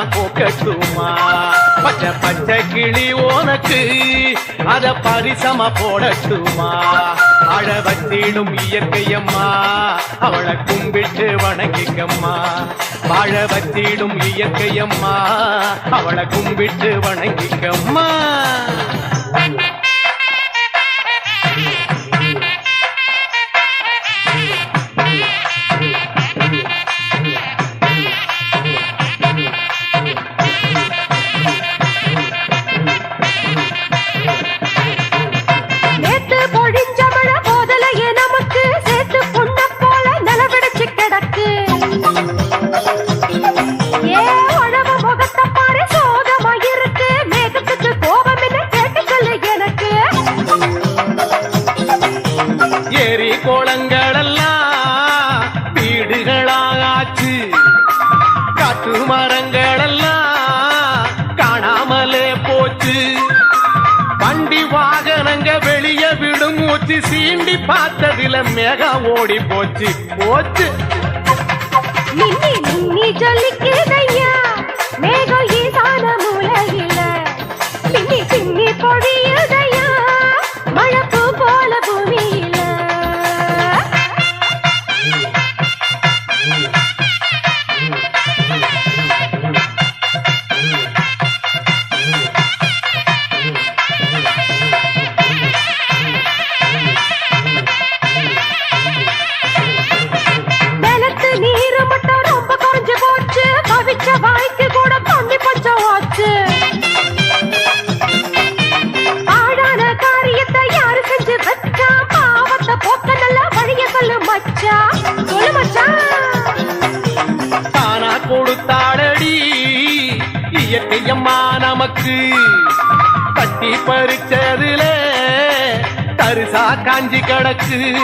நான் கோக்கட்டுமா பச்சை பச்சை கிளி உனக்கு அத பரிசம போடட்டுமா? அழ வச்சிடும் இயற்கையம்மா அவளை கும்பிட்டு வணங்கிக்கம்மா. வாழ வச்சிடும் இயற்கையம்மா அவளை கும்பிட்டு வணங்கிக்கம்மா. மரங்களாக ஆச்சு காட்டு மரங்களெல்லாம் காணாமலே போச்சு. வண்டி வாகனங்க வெளிய விடும் மூச்சு சீண்டி பார்த்ததில மேக ஓடி போச்சு. போச்சு. நின்னி நின்னி சொல்லிக்குதையா அம்மா நமக்கு பட்டி பறிச்சதுல தரிசா காஞ்சி கிடக்கு.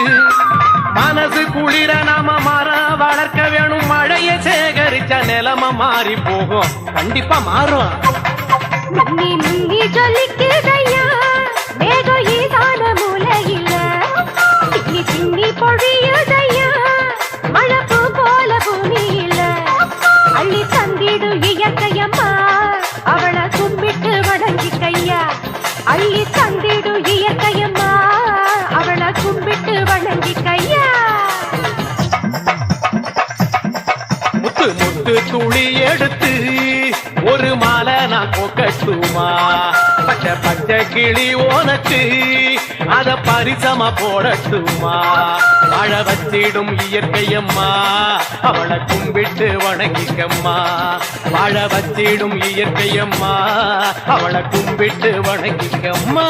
மனசு குளிர நாம மரம் வளர்க்க வேணும். மழைய சேகரிச்ச நிலம மாறி போகும். கண்டிப்பா மாறும். பொழியுதையா? மழப்பு போல பூமியில அள்ளி தந்திடு இயற்கையம்மா. அவளை கும்பிட்டு வணங்கி கையா. அள்ளி தந்திடு இயற்கையம்மா. அவளை கும்பிட்டு வணங்கி கையா. முத்து முத்து துளி எடுத்து ஒரு மாலை நான் கொக்கட்டுமா பச்சை பச்சை கிளி உனக்கு அத பரிசம போடட்டுமா? வாழ வச்சிடும் இயற்கையம்மா அவளை கும்பிட்டு வணங்கிக்கம்மா. வாழ வச்சிடும் இயற்கையம்மா அவளை கும்பிட்டு வணங்கிக்கம்மா.